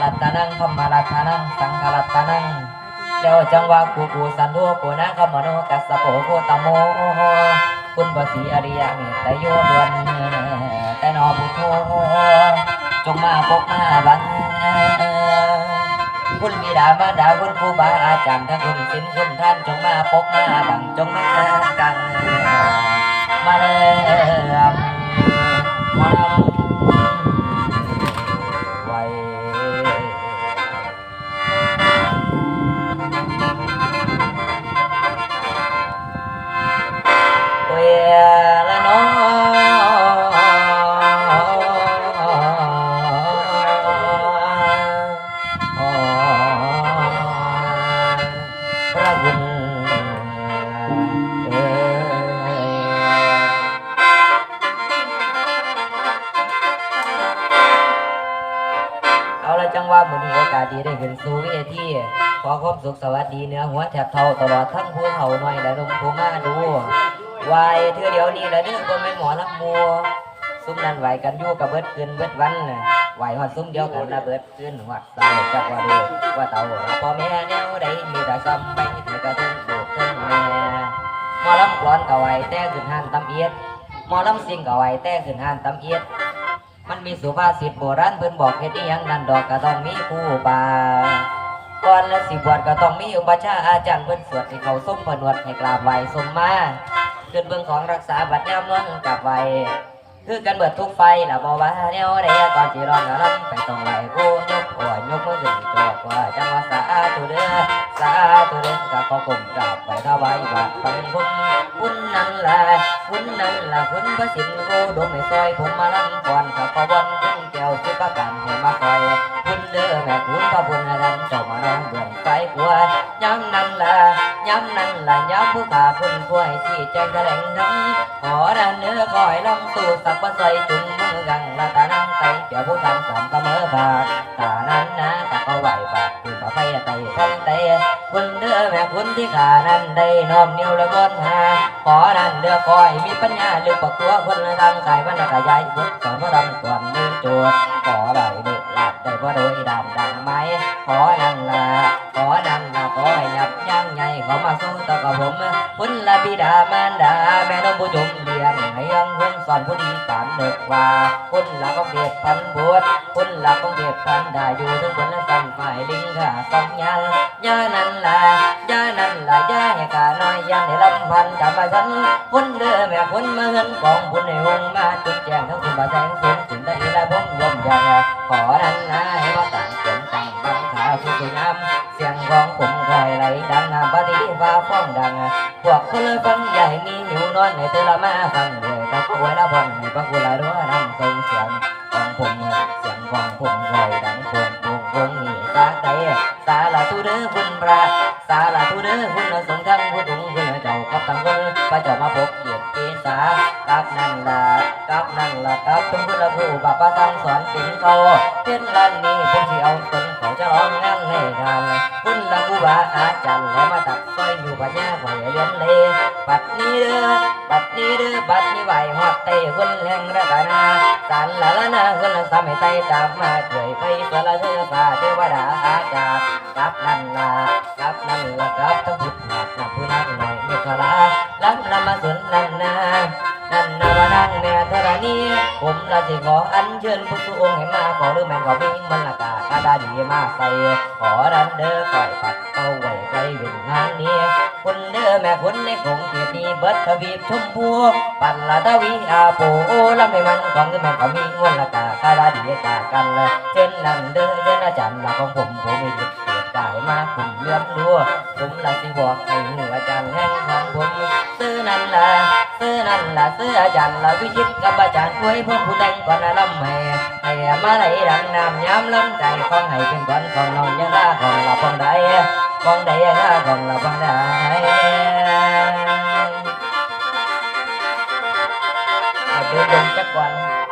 นังธรรมรัตนัง สังฆรัตนังเดี๋ยวจังวากูกูสันโทกูนะขมโนกัสสะโปโกตโมคุณพระศรีอริยเมตโยดวนแต่นอพุทโธจงมาปกมาบังคุณบิดามารดาคุณครูบาอาจารย์ทั้งคุณสินคุณท่านจงมาปกมาบังจงมากังมาเริ่มา เอาละจังว่ามือนี้โอกาสดีได้ขึ้นสู่เทีขอความสุขสวัสดีเนื้อหัวแถบเท่าตลอดทั้งผู้เฒ่าหน่อยและหนุ่มผู้มาดูไหวเธอเดี๋ยวนี้และเด้อคนเป็นหมอลำมัวซุ้มนั้นไหวกันยู่กับเบิดคืนเบิดวันไหวหอดซุ้มเดียวกันละเบิดคืนหอดเต่าจักว่าดูว่าเต่าพ่อแม่แนวใดมีแต่ซ้ำไปถือกระทึงลูกทึงแม่หมอลำกลอนก็ไหวแต่ขึ้นหันตำเอียดหมอลำซิงก็ไหวแต่ขึ้นหันตำเอียด มันมีสุภาษิตโบราณเพิ่นบอกเฮ็ดอีหยังนั่นดอกก็ต้องมีผู้บาก่อนและสิบวชก็ต้องมีอุปชาอาจารย์เพิ่นสวดให้เขาส้มผนวดให้กราบไหว้สมมาขึ้นเบื้องของรักษาบัดยามนอนกลับไหว้คือกันเบิดทุกไฟละบ่ว่าแนวใดก่อนสิร้องก็รำไปต้องไหว้ผู้ยกหัวยกมือขึ้นจอกว่าจังว่าสาธุเด้อ สาธุเด้อก็ขอกลมกราบไปถวายบาตรปังคุณคุณนั่นละคุณนั่นละคุณพระสินโกดมให้ซอยผมมาลำก่อนก็ขอวันคุณแก้วสุภการให้มาคอยคุณเด้อแม่คุณพระบุญนันเจ้ามาน้องเบื่อไฟกลัวย้ำนั่นละย้ำนั่นละย้ำผู้ขาคุณกล้วยที่แจ้งแถลงทั้งขอดันเนื้อคอยลำสู่สักวันใส่จุงมือกังละตานังไตเจ้าผู้ทำสามเสมอบาท นั้นนะตาก็ไหวปากคุณพระไปไตพันไตคุณเด้อแม่คุณที่ขานั้นได้น้อมนิ้วและก้นหาขอดันเด้อคอยมีปัญญาหรือปักตัวคนละทางกายมันกระยายบุตรสอนพระดำก่อนมือโจทย์ขอได้ดุหลัดได้พระโดยดำดังไม้ขอนั่นละขอนั่นละขอให้ยับยั้งใหญ่เขามาสู้ต่อกับผมคุณละบิดามารดาแม่น้องผู้ชมเลี้ยงให้ยังคงสอนผู้ดีปานเด็กว่าคุณละของเด็กพันบวชคุณละของเด็กพันได้อยู่ทั้งบนและสันฝ่ายลิงขาสองยันย่านั่นละย่านั่นละย่าให้กาน้อยยันให้ลำพันจำมาฉันคุณเด้อแม่คุณมาเงินกองบุญในองมาจุดแจงทั้งคุณบาแสงสูงถึงได้ละบงยมยังขอนั่น องดังพวกคนเลยฟังใหญ่มีหิวนอนในเตละมาฟังเลยตะโกนละพอนให้ฟังกูละรัวนั่งทรงเสียงของผมเสียงของผมคอยดังพงพงพงนี่สาใจสาละทุเด้อคุณพระสาละทุเด้อคุณสงฆ์ทั้งผู้ถุงคุณเจ้ากับตังคนพระเจ้ามาพบเกียรติเกษากับนั่นละกับนั่นละกับทุกคนละผู้บาปสั่งสอนสิงเขาเป็นลันนี้ผมสิเอาตน เจะร้องงานให้ทำคุณละกูบาอาจารย์และมาตักซอยอยู่ปัญญาไหวเลี้ยงเลบัดนี้เด้อบัดนี้เด้อบัดนี้ไหวหอดเตะคนแห่งระกานาสันละละนาคนละสามให้ไตตามมาช่วยไปเพื่อละเธอฟ้าเทวดาอาจารย์กับนั่นละกับนั่นละกับทั้งพุทธหนักนับผู้นักหน่อยเมฆลาลับละมาสนนั่นนา นั่นนาวนั่งแม่ธรณีผมละสิขออัญเชิญพุทธองค์ให้มาขอหรือแม่นขอวิ่งมันละกาคาดาดีมาใส่ขอดันเด้อคอยปัดเอาไว้ไกลเวิ่งทางนี้คุณเด้อแม่คุณในคงเกียรติเบิดทวีปชมพูปันละทวีอาโปโอลำให้มันของคือแม่ก็มีงวนละกาคาราดีกากันละเช่นนั้นเด้อเช่นอาจารย์ละของผมผมมีจิตเกิดกายมาผมเลื่อมรัวผมละสิบอกให้หัวอาจารย์แห่งของผมซื้อ นั่นละซื้อนั่นละซื้ออาจารย์ละวิชิตกับอาจารย์อวยพวกผู้แต่งก่อนละลำให้ให้มาไหลดังน้ำย้ำลำใจของให้เป็นก่อนของน้องยังละของละพองใด con đây là còn là con đại đưa đừng chắc quanh เอา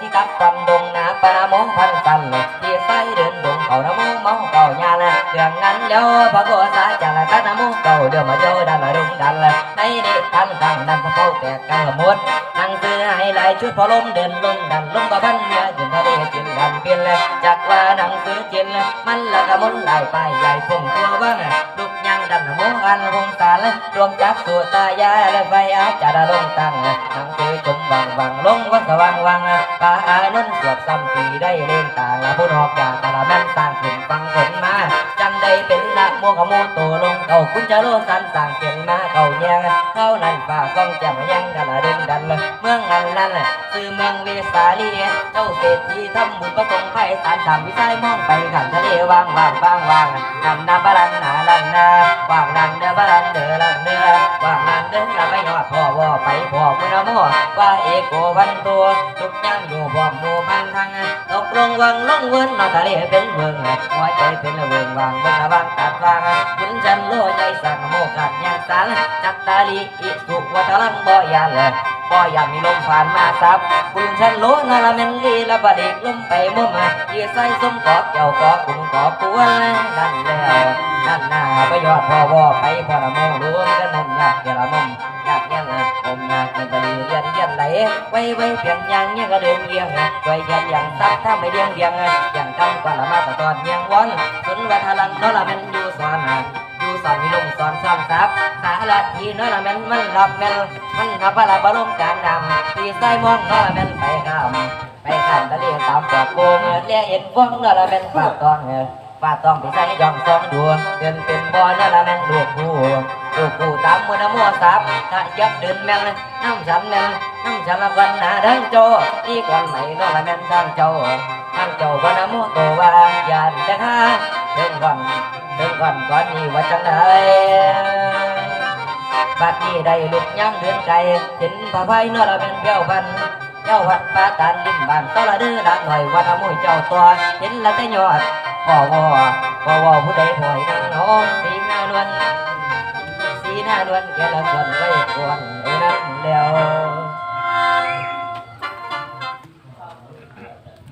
ที่ตับตำดงนาปนามงพันกันที่ใส่เดินดงเขาน้ำโมงเมาเก่าญาละเรื่องนั้นเดี๋ยวพระโกษาจะละตะนมุเก่าเดี๋ยวมาเดี๋ยดันละดุงดันละให้ดิทันตั้งดันพระเขาแตกกังละมุดหนังสือให้หลายชุดพอลมเดินลงดันลงประพันเมียจินทะเลจินดันเปลี่ยนเลยจากว่านังสือจินมันละกะมุนหลายไปใหญ่พุ่งตัวว่างลุกยังดันละมุกันพงสารรวมจักสุตายาและไฟอาจารลงตั้งหนังสือจ วังวังลงวังสว่างวังตาอานุนสวดซ้ำปีได้เล่นต่างผู้นอกยาตาละแม่นต่างขึ้นฟังผลมาจังได้เป็นละมัวขโมยตัวลงเก่าคุณจะโลสันต่างเก่งมาเก่าแยงเท่านั้นฝ่าก้องแจ่มยังกันละดึงดันลยเมืองอันนั้น คือเมืองเวสาลีเจ้าเศรษฐีทำบุญประสงค์ไพ่สารสามวิสัยมองไปขันทะเลว่างว่างว่างว่างนำน้ำบาลันนาลันนาว่างนันเดือบาลันเดือลันเดือว่างนันเดินกลับไปยอดพ่อว่าไปพ่อคุณนโมว่าเอกโกวันตัวทุกยังอยู่พร้อมหมู่พันทางตกลงวังลงเวินนอทะเลเป็นเมืองหัวใจเป็นเมืองวางบนวางตัดวางคุณจันโลใจสั่งโมกัดยังสารจัตตาลีอิสุวัตลังบ่ยานเลย บ่ยานมีลมผ่านมาซับคุณชันโลนาละเมนลีละบดิกลมไปมุมยีใส่สมกอกเกี่ยวกอกคุณกอกตัวนั่นแล้วนั่นหน้าไปยอดพ่อว่าไปพอละโมรวมกันนั่นยากเกละมุมยากยังผมยากเป็นบดีเรียนเรียนไหลไว้ไว้เพียงยังเนี่ยก็เดินเรียงไว้ยันยังซักถ้าไม่เรียงเรียงอย่างกำกว่าละมาตะตอนยังวันสนวัทลันนละเมนอยู่สอนอยู่ สอนมีลงสอนซ้ำซับสาละทีนอละเมนมันรับแม่นมันนับว่าละบรมกลางดำตีใส่มองนอละเมนไปข้ามไปข้ามทะเลตามปอกโกงเลี้ยเห็นฟองนอละเมนปากตองปากตองไปใส่ยองสองดวงเดินเป็นบอนอละเมนลูกผู้ลูกผู้ตามมือนโมซับถ้ายับเดินแม่นน้ำฉันแม่นน้ำฉันละวันหนาดังโจอีก่อนไหนนอละเมนดังเจ้ ทางเจ้าวันโมโตวาญาณจะฆ่าเดินก่อนเดินก่อนก่อนนี่ว่าจังไดบัดนี้ได้ลุกย่างเดินไกลเห็นผ้าไฟเนื้อละเป็นเปี้ยวพันเจ้าวัดปาตานริมบานเต้าละเดือดักหน่อยวันมุยเจ้าตัวเห็นละแต่ยอดพ่อวอพ่อวอผู้ใดพ่อยนั่งน้องสีหน้านวลสีหน้านวลแกละส่วนไว้ควรเออนั่นแล้ว